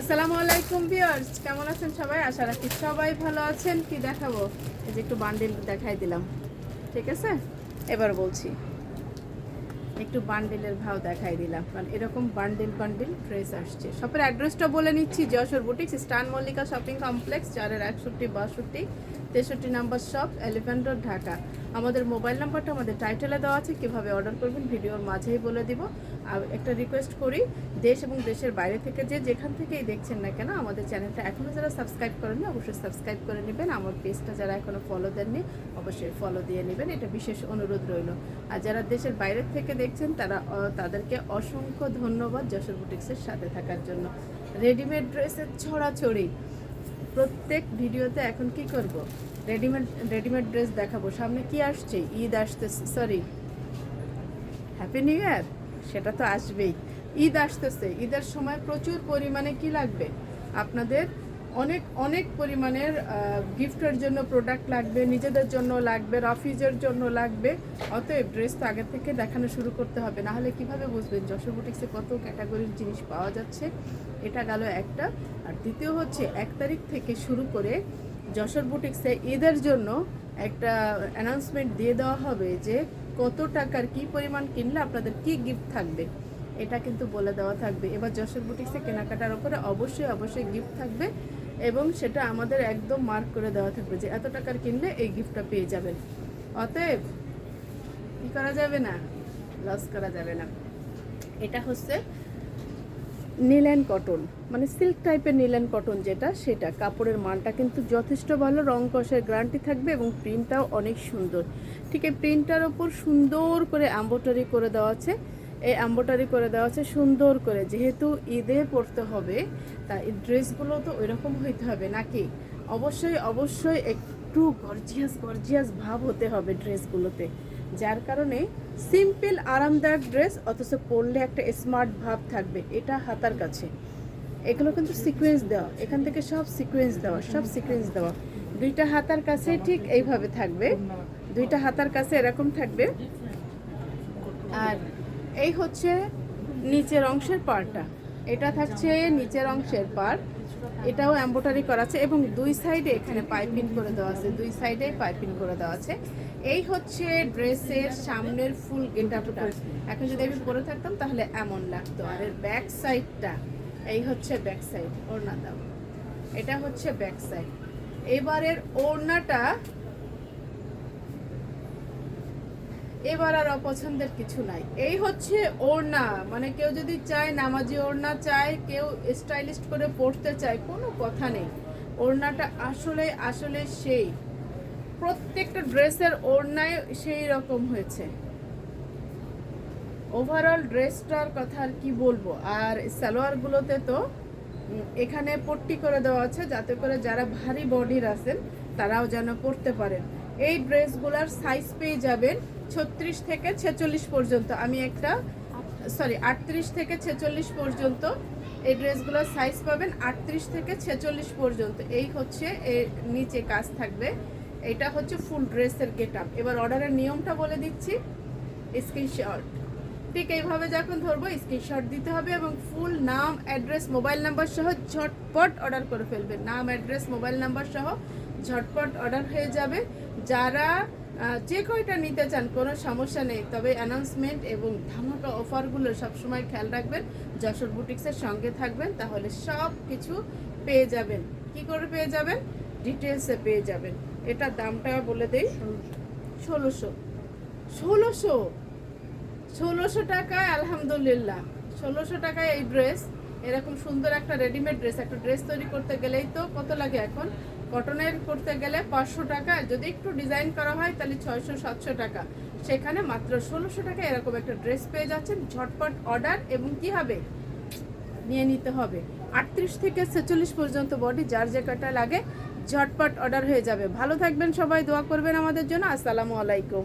আসসালামু আলাইকুম ভিউয়ার্স, কেমন আছেন সবাই? আশা রাখি সবাই ভালো আছেন। কি দেখাবো? এই যে একটু বান্ডিল দেখাই দিলাম। ঠিক আছে? এবার বলছি। একটু বান্ডিলের ভাও দেখাই দিলাম, কারণ এরকম বান্ডিল বান্ডিল ড্রেস আসছে। শপের অ্যাড্রেসটা বলে নিচ্ছি, যশোর বুটিক্স স্টান মল্লিকা শপিং কমপ্লেক্স, চারের একষট্টি, বাষট্টি, তেষট্টি নাম্বার শপ, এলিফ্যান্ট ঢাকা। আমাদের মোবাইল নাম্বারটা আমাদের টাইটেলে দেওয়া আছে, কীভাবে অর্ডার করবেন ভিডিওর মাঝেই বলে দিব। আর একটা রিকোয়েস্ট করি, দেশ এবং দেশের বাইরে থেকে যে যেখান থেকেই দেখছেন না কেন, আমাদের চ্যানেলটা এখনও যারা সাবস্ক্রাইব করেননি, অবশ্যই সাবস্ক্রাইব করে নেবেন। আমার পেজটা যারা এখনও ফলো দেননি, অবশ্যই ফলো দিয়ে নেবেন। এটা বিশেষ অনুরোধ রইল। আর যারা দেশের বাইরে থেকে দেখছেন, তারা তাদেরকে অসংখ্য ধন্যবাদ যশোর বুটিক্সের সাথে থাকার জন্য। রেডিমেড ড্রেসের ছড়াছড়ি। প্রত্যেক ভিডিওতে এখন কি করব? রেডিমেড রেডিমেড ড্রেস দেখাবো। সামনে কি আসছে? ঈদ আসতেছে সরি হ্যাপি নিউ ইয়ার সেটা তো আসবেই। ঈদ আসতেছে। ঈদের সময় প্রচুর পরিমাণে কি লাগবে? আপনাদের অনেক অনেক পরিমাণের গিফটের জন্য প্রোডাক্ট লাগবে, নিজেদের জন্য লাগবে অফিসের জন্য লাগবে। অতএব ড্রেস তো আগে থেকে দেখানো শুরু করতে হবে। না হলে কীভাবে বুঝবেন? যশোর বুটিক্সে কত ক্যাটাগরির জিনিস পাওয়া যাচ্ছে? এটা গেল একটা। আর দ্বিতীয় হচ্ছে, এক তারিখ থেকে শুরু করে যশোর বুটিক্সে ঈদের জন্য একটা অ্যানাউন্সমেন্ট দিয়ে দেওয়া হবে যে কত টাকার কি পরিমাণ কিনলে আপনাদের কি গিফট থাকবে। এটা কিন্তু বলে দেওয়া থাকবে। এবার যশোর বুটিক্সে কেনাকাটার উপরে অবশ্যই অবশ্যই গিফট থাকবে। এবং সেটা আমাদের একদম মার্ক করে দেওয়া থাকবে যে এত টাকার কিনলে এই গিফটটা পেয়ে যাবেন। অতএব কি করা যাবে না? লস করা যাবে না। এটা হচ্ছে নীল অ্যান্ড কটন মানে সিল্ক টাইপের নীল অ্যান্ড কটন যেটা, সেটা। কাপড়ের মানটা কিন্তু যথেষ্ট ভালো, রং কষের গ্যারান্টি থাকবে এবং প্রিন্টটাও অনেক সুন্দর। ঠিক এই প্রিন্টটার ওপর সুন্দর করে অ্যাম্বোটারি করে দেওয়া আছে। এই অ্যাম্বোটারি করে দেওয়া আছে, সুন্দর করে। যেহেতু ঈদে পড়তে হবে তা ড্রেসগুলো তো ওইরকম হইতে হবে নাকি? অবশ্যই অবশ্যই একটু গর্জিয়াস গর্জিয়াস ভাব হতে হবে ড্রেসগুলোতে। যার কারণে সিম্পল আরামদায়ক ড্রেস, অথচ পরলে একটা স্মার্ট ভাব থাকবে, এটা হাতার কাছে। এগুলো কিন্তু সিকোয়েন্স দেওয়া, এখান থেকে সব সিকোয়েন্স দেওয়া, সব সিকোয়েন্স দেওয়া। দুইটা হাতার কাছে ঠিক এইভাবে থাকবে, দুইটা হাতার কাছে এরকম থাকবে। আর এই হচ্ছে নিচের অংশের পারটা এটা থাকছে নিচের অংশের পার্ট এটাও এম্বোটারি করা আছে এবং দুই সাইডে এখানে পাইপিং করে দেওয়া আছে। দুই সাইডে পাইপিং করে দেওয়া আছে। এই হচ্ছে ড্রেসের সামনের ফুল গেটআপটা। এখন যদি আমি পরে থাকতাম তাহলে এমন লাগতো। আর এর ব্যাক সাইডটা এই হচ্ছে ব্যাক সাইড ওড়না দাও। এটা হচ্ছে ব্যাক সাইড এবারের ওড়নাটা এবার আর অপছন্দের কিছু নাই। এই হচ্ছে ওড়না। মানে কেউ যদি চায় নামাজি ওড়না, চায় কেউ স্টাইলিস্ট করে পড়তে চায়, কোনো কথা নেই। ওড়নাটা আসলে আসলে সেই। প্রত্যেকটা ড্রেসের ওড়নায় সেই রকম হয়েছে। ওভারঅল ড্রেসটার কথা আর কি বলব? আর সালোয়ারগুলোতে তো এখানে পট্টি করে দেওয়া আছে, যাতে করে যারা ভারী বডির আছেন, তারাও যেন পড়তে পারেন। এই ড্রেসগুলোর সাইজ পেয়ে যাবেন ছত্রিশ থেকে ছেচল্লিশ পর্যন্ত। আমি একটা সরি আটত্রিশ থেকে ছেচল্লিশ পর্যন্ত এই ড্রেসগুলোর সাইজ পাবেন, আটত্রিশ থেকে ছেচল্লিশ পর্যন্ত। এই হচ্ছে এর নিচে কাজ থাকবে। এটা হচ্ছে ফুল ড্রেসের গেট আপ এবার অর্ডারের নিয়মটা বলে দিচ্ছি। স্ক্রিনশট ঠিক এইভাবে যখন ধরবো স্ক্রিনশট দিতে হবে এবং ফুল নাম অ্যাড্রেস মোবাইল নাম্বার সহ ঝটপট অর্ডার করে ফেলবেন। নাম অ্যাড্রেস মোবাইল নাম্বার সহ ঝটপট অর্ডার হয়ে যাবে। যারা যে কয়টা নিতে চান, কোনো সমস্যা নেই। তবে অ্যানাউন্সমেন্ট এবং ধামাকা অফারগুলো সবসময় খেয়াল রাখবেন। যশোর বুটিক্সের সঙ্গে থাকবেন, তাহলে সব কিছু পেয়ে যাবেন। কি করে পেয়ে যাবেন? ডিটেলসে পেয়ে যাবেন। এটার দামটা বলে দেই। ষোলোশো। ষোলোশো? ষোলোশো টাকায়, আলহামদুলিল্লাহ। ষোলোশো টাকায় এই ড্রেস এরকম সুন্দর একটা রেডিমেড ড্রেস একটা ড্রেস তৈরি করতে গেলেই তো কত লাগে এখন? কটনের করতে গেলে পাঁচশো টাকা, যদি একটু ডিজাইন করা হয় তাহলে ছয়শো, সাতশো টাকা। সেখানে মাত্র ষোলোশো টাকা এরকম একটা ড্রেস পেয়ে যাচ্ছেন। ঝটপট অর্ডার এবং কি হবে? নিয়ে নিতে হবে। আটত্রিশ থেকে ছেচল্লিশ পর্যন্ত বডি যার যে লাগে, ঝটপট অর্ডার হয়ে যাবে। ভালো থাকবেন সবাই, দোয়া করবেন আমাদের জন্য। আসসালামু আলাইকুম।